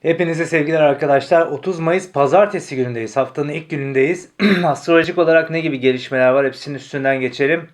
Hepinize sevgiler arkadaşlar. 30 Mayıs pazartesi günündeyiz. Haftanın ilk günündeyiz. Astrolojik olarak ne gibi gelişmeler var hepsinin üstünden geçelim.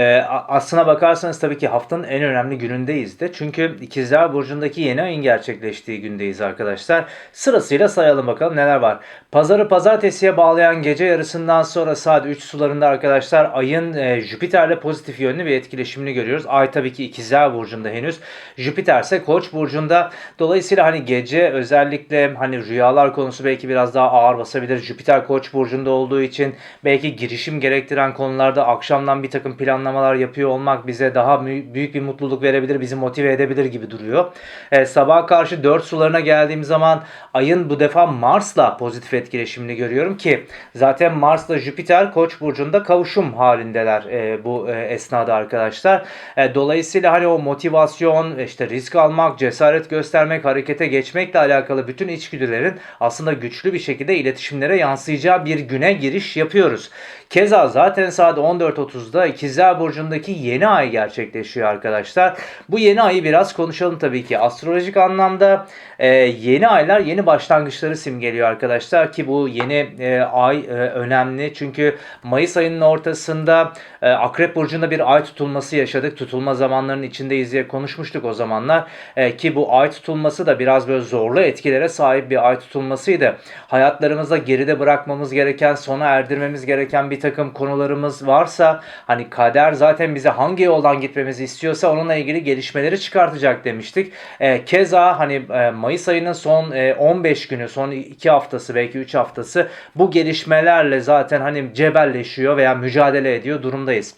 A- aslına bakarsanız tabii ki haftanın en önemli günündeyiz de. Çünkü İkizler Burcu'ndaki yeni ayın gerçekleştiği gündeyiz arkadaşlar. Sırasıyla sayalım bakalım neler var. Pazarı pazartesiye bağlayan gece yarısından sonra saat 3 sularında arkadaşlar ayın e, Jüpiter'le pozitif yönlü bir etkileşimini görüyoruz. Ay tabii ki İkizler Burcu'nda henüz. Jüpiter ise Koç burcunda. Dolayısıyla hani gece özellikle hani rüyalar konusu belki biraz daha ağır basabilir. Jüpiter Koç burcunda olduğu için belki girişim gerektiren konularda akşamdan bir takım planlamalar yapıyor olmak bize daha büyük bir mutluluk verebilir, bizi motive edebilir gibi duruyor. E, sabaha karşı 4 sularına geldiğim zaman ayın bu defa Mars'la pozitif etkileşimini görüyorum ki zaten Mars'la Jüpiter Koç burcunda kavuşum halindeler e, bu e, esnada arkadaşlar. E, dolayısıyla hani o motivasyon, işte risk almak, cesaret göstermek, harekete geçmekle alakalı bütün içgüdülerin aslında güçlü bir şekilde iletişimlere yansıyacağı bir güne giriş yapıyoruz. Keza zaten saat 14.30'da İkizler Burcu'ndaki yeni ay gerçekleşiyor arkadaşlar. Bu yeni ayı biraz konuşalım tabii ki. Astrolojik anlamda e, yeni aylar yeni başlangıçları simgeliyor arkadaşlar ki bu yeni e, ay e, önemli. Çünkü Mayıs ayının ortasında e, Akrep Burcu'nda bir ay tutulması yaşadık. Tutulma zamanlarının içindeyiz diye konuşmuştuk o zamanlar. E, ki bu ay tutulması da biraz böyle zorlu etkilere sahip bir ay tutulmasıydı. Hayatlarımızda geride bırakmamız gereken, sona erdirmemiz gereken bir takım konularımız varsa hani kader zaten bize hangi yoldan gitmemizi istiyorsa onunla ilgili gelişmeleri çıkartacak demiştik. E, keza hani e, Mayıs ayının son e, 15 günü, son 2 haftası belki 3 haftası bu gelişmelerle zaten hani cebelleşiyor veya mücadele ediyor durumdayız.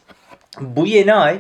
Bu yeni ay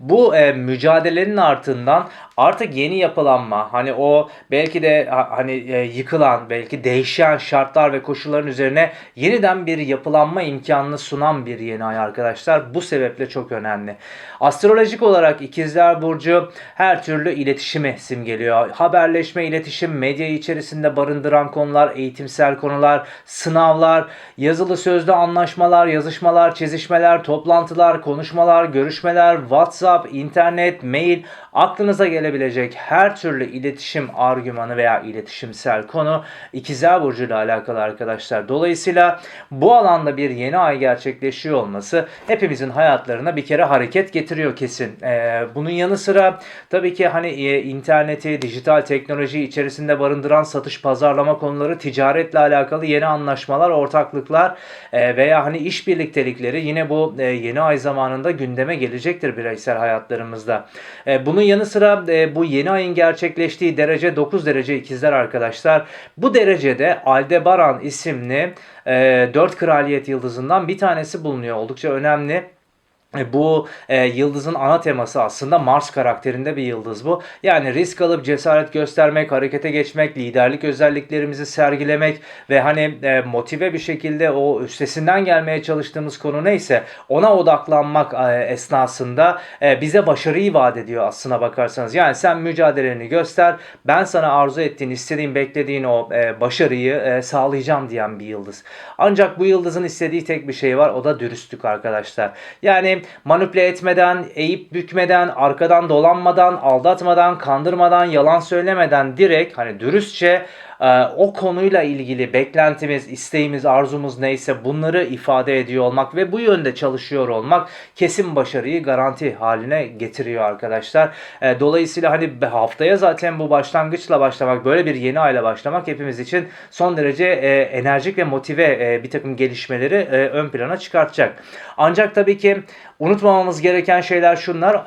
bu e, mücadelenin ardından artık yeni yapılanma hani o belki de ha- hani e, yıkılan belki değişen şartlar ve koşulların üzerine yeniden bir yapılanma imkanını sunan bir yeni ay arkadaşlar. Bu sebeple çok önemli. Astrolojik olarak İkizler Burcu her türlü iletişimi simgeliyor. Haberleşme, iletişim, medya içerisinde barındıran konular, eğitimsel konular, sınavlar, yazılı sözlü anlaşmalar, yazışmalar, çizişmeler, toplantılar, konuşmalar, görüşmeler, WhatsApp, internet, mail, aklınıza gelebilecek her türlü iletişim argümanı veya iletişimsel konu İkizler Burcu ile alakalı arkadaşlar. Dolayısıyla bu alanda bir yeni ay gerçekleşiyor olması hepimizin hayatlarına bir kere hareket getiriyor kesin. Ee, bunun yanı sıra tabii ki hani e, interneti, dijital teknoloji içerisinde barındıran satış, pazarlama konuları, ticaretle alakalı yeni anlaşmalar, ortaklıklar e, veya hani iş birliktelikleri yine bu e, yeni ay zamanında gündeme gelecektir bireysel hayatlarımızda. E, bunun yanı sıra e, bu yeni ayın gerçekleştiği derece 9 derece ikizler arkadaşlar. Bu derecede Aldebaran isimli e, 4 kraliyet yıldızından bir tanesi bulunuyor. Oldukça önemli. E, Bu e, yıldızın ana teması aslında Mars karakterinde bir yıldız bu. Yani risk alıp cesaret göstermek, harekete geçmek, liderlik özelliklerimizi sergilemek ve hani e, motive bir şekilde o üstesinden gelmeye çalıştığımız konu neyse ona odaklanmak e, esnasında e, bize başarıyı vaat ediyor aslına bakarsanız. Yani sen mücadeleni göster, ben sana arzu ettiğin, istediğin, beklediğin o e, başarıyı e, sağlayacağım diyen bir yıldız. Ancak bu yıldızın istediği tek bir şey var, o da dürüstlük arkadaşlar. Yani manipüle etmeden, eğip bükmeden, arkadan dolanmadan, aldatmadan, kandırmadan, yalan söylemeden direkt hani dürüstçe e, o konuyla ilgili beklentimiz, isteğimiz, arzumuz neyse bunları ifade ediyor olmak ve bu yönde çalışıyor olmak kesin başarıyı garanti haline getiriyor arkadaşlar. E, Dolayısıyla hani haftaya zaten bu başlangıçla başlamak, böyle bir yeni ayla başlamak hepimiz için son derece e, enerjik ve motive e, bir takım gelişmeleri e, ön plana çıkartacak. Ancak tabii ki unutmamamız gereken şeyler şunlar.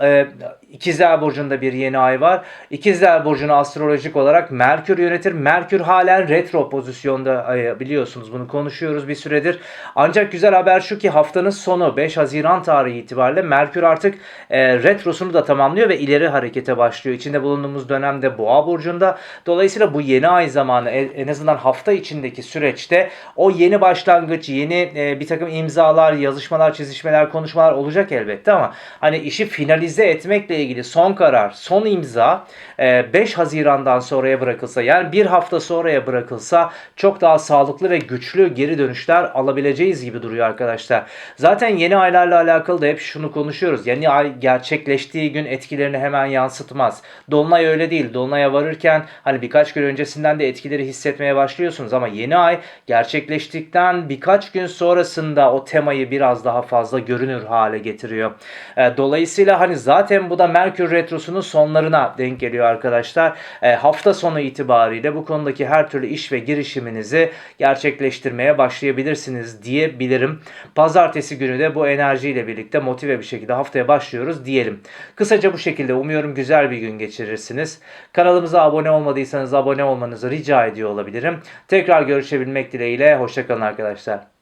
İkizler Burcu'nda bir yeni ay var. İkizler Burcu'nu astrolojik olarak Merkür yönetir. Merkür halen retro pozisyonda e, biliyorsunuz bunu konuşuyoruz bir süredir. Ancak güzel haber şu ki haftanın sonu 5 Haziran tarihi itibariyle Merkür artık e, retrosunu da tamamlıyor ve ileri harekete başlıyor. İçinde bulunduğumuz dönemde Boğa Burcu'nda. Dolayısıyla bu yeni ay zamanı e- en azından hafta içindeki süreçte o yeni başlangıç, yeni e, bir takım imzalar, yazışmalar, çizişmeler, konuşmalar olacak elbette ama hani işi finalize etmekle ilgili son karar, son imza e, 5 Haziran'dan sonraya bırakılsa yani bir hafta sonraya bırakılsa çok daha sağlıklı ve güçlü geri dönüşler alabileceğiz gibi duruyor arkadaşlar. Zaten yeni aylarla alakalı da hep şunu konuşuyoruz. Yeni ay gerçekleştiği gün etkilerini hemen yansıtmaz. Dolunay öyle değil. Dolunay'a varırken hani birkaç gün öncesinden de etkileri hissetmeye başlıyorsunuz ama yeni ay gerçekleştikten birkaç gün sonrasında o temayı biraz daha fazla görünür hale getiriyor. E, Dolayısıyla hani zaten bu da Merkür Retrosu'nun sonlarına denk geliyor arkadaşlar. E, hafta sonu itibariyle bu konudaki her türlü iş ve girişiminizi gerçekleştirmeye başlayabilirsiniz diyebilirim. Pazartesi günü de bu enerjiyle birlikte motive bir şekilde haftaya başlıyoruz diyelim. Kısaca bu şekilde umuyorum güzel bir gün geçirirsiniz. Kanalımıza abone olmadıysanız abone olmanızı rica ediyor olabilirim. Tekrar görüşebilmek dileğiyle. Hoşçakalın arkadaşlar.